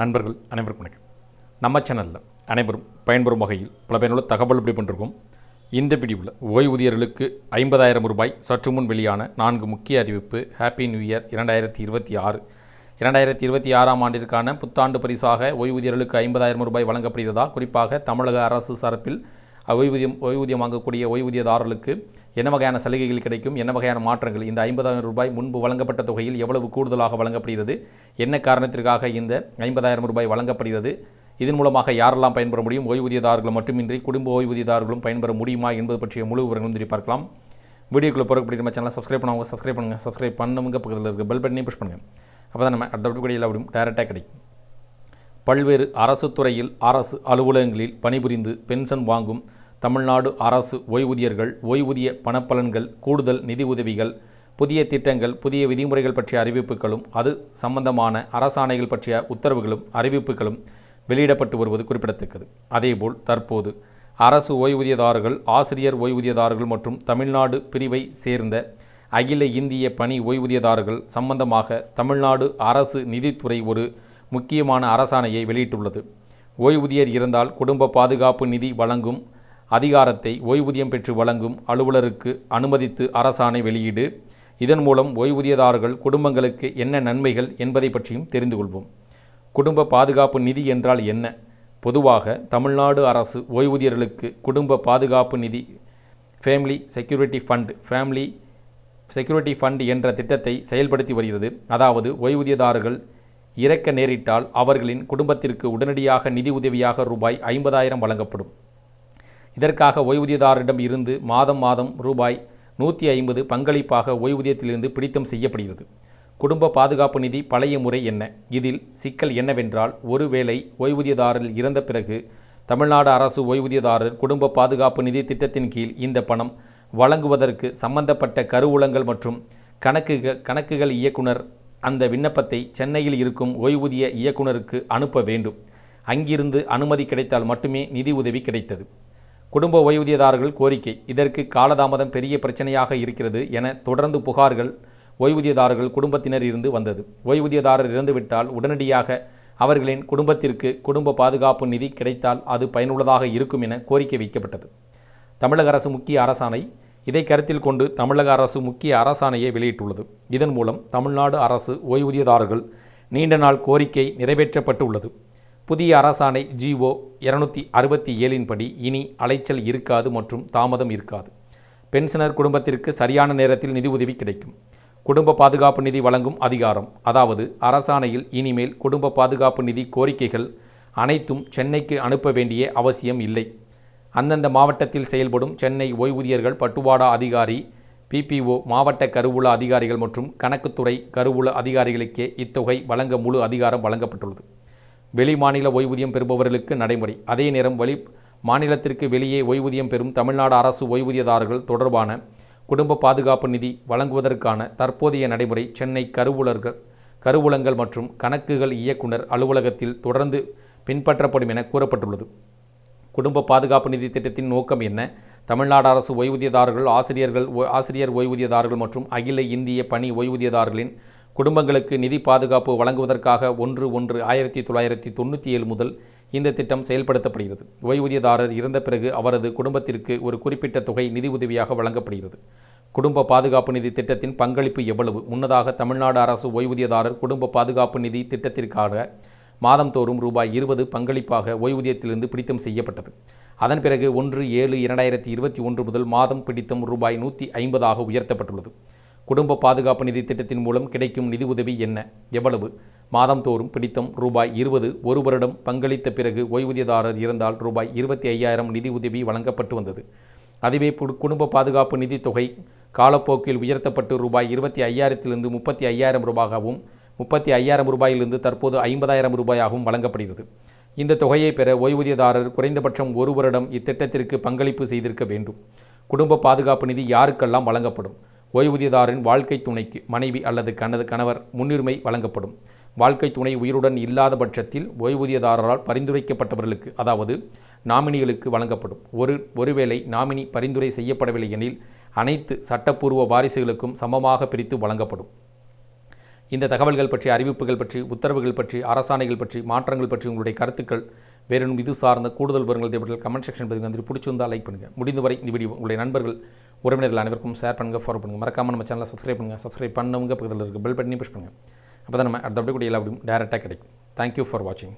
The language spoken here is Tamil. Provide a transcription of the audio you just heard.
நண்பர்கள் அனைவருக்கும் வணக்கம். நம்ம சேனலில் அனைவரும் பயன்பெறும் வகையில் பல பயனுள்ள தகவல் இப்படி பண்ணிருக்கோம். இந்த வீடியோவில் ஓய்வூதியர்களுக்கு ஐம்பதாயிரம் ரூபாய் சற்று முன் வெளியான நான்கு முக்கிய அறிவிப்பு ஹாப்பி நியூ இயர் இரண்டாயிரத்தி இருபத்தி ஆறு. இரண்டாயிரத்தி இருபத்தி ஆறாம் ஆண்டிற்கான புத்தாண்டு பரிசாக ஓய்வூதியர்களுக்கு ஐம்பதாயிரம் ரூபாய் வழங்கப்படுகிறதா? குறிப்பாக தமிழக அரசு சார்பில் ஓய்வூதியம் ஓய்வூதியம் வாங்கக்கூடிய ஓய்வூதியதாரர்களுக்கு என்ன வகையான சலுகைகள் கிடைக்கும்? என்ன வகையான மாற்றங்கள்? இந்த ஐம்பதாயிரம் ரூபாய் முன்பு வழங்கப்பட்ட தொகையில் எவ்வளவு கூடுதலாக வழங்கப்படுகிறது? என்ன காரணத்திற்காக இந்த ஐம்பதாயிரம் ரூபாய் வழங்கப்படுகிறது? இதன் மூலமாக யாரெல்லாம் பயன்பெற முடியும்? ஓய்வூதியதாரர்கள் மட்டுமின்றி குடும்ப ஓய்வூதியதாரர்களும் பயன்பெற முடியுமா என்பது பற்றிய முழு விவரங்களும் திரும்பி பார்க்கலாம். வீடியோக்குள்ளே போகிறப்படி நம்ம சேனலை சப்ஸ்கிரைப் பண்ணுவாங்க சப்ஸ்கிரைப் பண்ணுங்கள் சப்ஸ்கிரைப் பண்ணுங்க பக்கத்தில் இருக்க பெல் பட்டனையும் புஷ் பண்ணுங்கள் அப்போ தான் நம்ம அடுத்த வீடியோவில் அப்படியும் டேரெக்டாக கிடைக்கும். பல்வேறு அரசு துறையில் அரசு அலுவலகங்களில் பணிபுரிந்து பென்ஷன் வாங்கும் தமிழ்நாடு அரசு ஓய்வூதியர்கள் ஓய்வூதிய பணப்பலன்கள் கூடுதல் நிதி உதவிகள் புதிய திட்டங்கள் புதிய விதிமுறைகள் பற்றிய அறிவிப்புகளும் அது சம்பந்தமான அரசாணைகள் பற்றிய உத்தரவுகளும் அறிவிப்புகளும் வெளியிடப்பட்டு வருவது குறிப்பிடத்தக்கது. அதேபோல் தற்போது அரசு ஓய்வூதியதாரர்கள் ஆசிரியர் ஓய்வூதியதாரர்கள் மற்றும் தமிழ்நாடு பிரிவை சேர்ந்த அகில இந்திய பணி ஓய்வூதியதாரர்கள் சம்பந்தமாக தமிழ்நாடு அரசு நிதித்துறை ஒரு முக்கியமான அரசாணையை வெளியிட்டுள்ளது. ஓய்வூதியர் இருந்தால் குடும்ப பாதுகாப்பு நிதி வழங்கும் அதிகாரத்தை ஓய்வூதியம் பெற்று வழங்கும் அலுவலருக்கு அனுமதித்து அரசாணை வெளியீடு. இதன் மூலம் ஓய்வூதியதாரர்கள் குடும்பங்களுக்கு என்ன நன்மைகள் என்பதை பற்றியும் தெரிந்து கொள்வோம். குடும்ப பாதுகாப்பு நிதி என்றால் என்ன? பொதுவாக தமிழ்நாடு அரசு ஓய்வூதியர்களுக்கு குடும்ப பாதுகாப்பு நிதி family security fund family security fund என்ற திட்டத்தை செயல்படுத்தி வருகிறது. அதாவது ஓய்வூதியதாரர்கள் இறக்க நேரிட்டால் அவர்களின் குடும்பத்திற்கு உடனடியாக நிதி உதவியாக ரூபாய் ஐம்பதாயிரம் வழங்கப்படும். இதற்காக ஓய்வூதியதாரரிடம் இருந்து மாதம் மாதம் ரூபாய் நூற்றி ஐம்பது பங்களிப்பாக ஓய்வூதியத்திலிருந்து பிடித்தம் செய்யப்படுகிறது. குடும்ப பாதுகாப்பு நிதி பழைய முறை என்ன? இதில் சிக்கல் என்னவென்றால் ஒருவேளை ஓய்வூதியதாரர் இறந்த பிறகு தமிழ்நாடு அரசு ஓய்வூதியதாரர் குடும்ப பாதுகாப்பு நிதி திட்டத்தின் கீழ் இந்த பணம் வழங்குவதற்கு சம்பந்தப்பட்ட கருவூலங்கள் மற்றும் கணக்குகள் கணக்குகள் இயக்குனர் அந்த விண்ணப்பத்தை சென்னையில் இருக்கும் ஓய்வூதிய இயக்குனருக்கு அனுப்ப வேண்டும். அங்கிருந்து அனுமதி கிடைத்தால் மட்டுமே நிதி உதவி கிடைத்தது. குடும்ப ஓய்வூதியதாரர்கள் கோரிக்கை. இதற்கு காலதாமதம் பெரிய பிரச்சனையாக இருக்கிறது என தொடர்ந்து புகார்கள் ஓய்வூதியதாரர்கள் குடும்பத்தினர் இருந்து வந்தது. ஓய்வூதியதாரர் இறந்துவிட்டால் உடனடியாக அவர்களின் குடும்பத்திற்கு குடும்ப பாதுகாப்பு நிதி கிடைத்தால் அது பயனுள்ளதாக இருக்கும் என கோரிக்கை வைக்கப்பட்டது. தமிழக அரசு முக்கிய அரசாணை. இதை கருத்தில் கொண்டு தமிழக அரசு முக்கிய அரசாணையை வெளியிட்டுள்ளது. இதன் மூலம் தமிழ்நாடு அரசு ஓய்வூதியதாரர்கள் நீண்ட நாள் கோரிக்கை நிறைவேற்றப்பட்டு உள்ளது புதிய அரசாணை ஜிஓ இருநூத்தி அறுபத்தி ஏழின்படி இனி அலைச்சல் இருக்காது மற்றும் தாமதம் இருக்காது. பென்ஷனர் குடும்பத்திற்கு சரியான நேரத்தில் நிதி உதவி கிடைக்கும். குடும்ப பாதுகாப்பு நிதி வழங்கும் அதிகாரம். அதாவது அரசாணையில் இனிமேல் குடும்ப பாதுகாப்பு நிதி கோரிக்கைகள் அனைத்தும் சென்னைக்கு அனுப்ப வேண்டிய அவசியம் இல்லை. அந்தந்த மாவட்டத்தில் செயல்படும் சென்னை ஓய்வூதியர்கள் பட்டுவாடா அதிகாரி பிபிஓ மாவட்ட கருவூல அதிகாரிகள் மற்றும் கணக்குத்துறை கருவூல அதிகாரிகளுக்கே இத்தொகை வழங்க முழு அதிகாரம் வழங்கப்பட்டுள்ளது. வெளி மாநில ஓய்வூதியம் பெறுபவர்களுக்கு நடைமுறை. அதே நேரம் வெளி மாநிலத்திற்கு வெளியே ஓய்வூதியம் பெறும் தமிழ்நாடு அரசு ஓய்வூதியதாரர்கள் தொடர்பான குடும்ப பாதுகாப்பு நிதி வழங்குவதற்கான தற்போதைய நடைமுறை சென்னை கருவூலர்கள் கருவூலங்கள் மற்றும் கணக்குகள் இயக்குனர் அலுவலகத்தில் தொடர்ந்து பின்பற்றப்படும் என கூறப்பட்டுள்ளது. குடும்ப பாதுகாப்பு நிதி திட்டத்தின் நோக்கம் என்ன? தமிழ்நாடு அரசு ஓய்வூதியதாரர்கள் ஆசிரியர்கள் ஆசிரியர் ஓய்வூதியதாரர்கள் மற்றும் அகில இந்திய பணி ஓய்வூதியதாரர்களின் குடும்பங்களுக்கு நிதி பாதுகாப்பு வழங்குவதற்காக ஒன்று ஒன்று ஆயிரத்தி தொள்ளாயிரத்தி தொண்ணூற்றி ஏழு முதல் இந்த திட்டம் செயல்படுத்தப்படுகிறது. ஓய்வூதியதாரர் இறந்த பிறகு அவரது குடும்பத்திற்கு ஒரு குறிப்பிட்ட தொகை நிதி உதவியாக வழங்கப்படுகிறது. குடும்ப பாதுகாப்பு நிதி திட்டத்தின் பங்களிப்பு எவ்வளவு? முன்னதாக தமிழ்நாடு அரசு ஓய்வூதியதாரர் குடும்ப பாதுகாப்பு நிதி திட்டத்திற்காக மாதந்தோறும் ரூபாய் இருபது பங்களிப்பாக ஓய்வூதியத்திலிருந்து பிடித்தம் செய்யப்பட்டது. அதன் பிறகு ஒன்று ஏழு இரண்டாயிரத்தி இருபத்தி ஒன்று முதல் மாதம் பிடித்தம் ரூபாய் நூற்றி ஐம்பதாக உயர்த்தப்பட்டுள்ளது. குடும்ப பாதுகாப்பு நிதி திட்டத்தின் மூலம் கிடைக்கும் நிதி உதவி என்ன? எவ்வளவு? மாதந்தோறும் பிடித்தம் ரூபாய் இருபது ஒரு வருடம் பங்களித்த பிறகு ஓய்வூதியதாரர் இருந்தால் ரூபாய் இருபத்தி ஐயாயிரம் நிதி உதவி வழங்கப்பட்டு வந்தது. அதுவே குடும்ப பாதுகாப்பு நிதி தொகை காலப்போக்கில் உயர்த்தப்பட்டு ரூபாய் இருபத்தி ஐயாயிரத்திலிருந்து முப்பத்தி ஐயாயிரம் ரூபாயாகவும் முப்பத்தி ஐயாயிரம் ரூபாயிலிருந்து தற்போது ஐம்பதாயிரம் ரூபாயாகவும் வழங்கப்படுகிறது. இந்த தொகையை பெற ஓய்வூதியதாரர் குறைந்தபட்சம் ஒரு வருடம் இத்திட்டத்திற்கு பங்களிப்பு செய்திருக்க வேண்டும். குடும்ப பாதுகாப்பு நிதி யாருக்கெல்லாம் வழங்கப்படும்? ஓய்வூதியதாரின் வாழ்க்கை துணைக்கு மனைவி அல்லது கனது கணவர் முன்னுரிமை வழங்கப்படும். வாழ்க்கை துணை உயிருடன் இல்லாத பட்சத்தில் ஓய்வூதியதாரரால் பரிந்துரைக்கப்பட்டவர்களுக்கு அதாவது நாமினிகளுக்கு வழங்கப்படும். ஒரு ஒருவேளை நாமினி பரிந்துரை செய்யப்படவில்லை எனில் அனைத்து சட்டப்பூர்வ வாரிசுகளுக்கும் சமமாக பிரித்து வழங்கப்படும். இந்த தகவல்கள் பற்றி அறிவிப்புகள் பற்றி உத்தரவுகள் பற்றி அரசாணைகள் பற்றி மாற்றங்கள் பற்றி உங்களுடைய கருத்துக்கள் வேறும் இது சார்ந்த கூடுதல் விவரங்கள் தேவைகள் கமெண்ட் செக்ஷன் பதிவு வந்து பிடிச்சிருந்தால் லைக் பண்ணுங்கள் முடிந்தவரை இந்த வீடியோ உங்களுடைய நண்பர்கள் உறவினர்கள் அனைவருக்கும் ஷேர் பண்ணுங்கள் ஃபாலோ பண்ணுங்கள் மறக்காமல் நம்ம சேனலை சப்ஸ்கிரைப் பண்ணுங்கள் சப்ஸ்கிரைப் பண்ணவங்க பக்கத்தில் இருக்க பெல் பட்டனையும் புஷ் பண்ணுங்கள் அப்போ தான் நம்ம அடுத்த அப்படி கூட எல்லா அப்படியும் டேரெக்டாக கிடைக்கும். தேங்க்யூ ஃபார் வாட்சிங்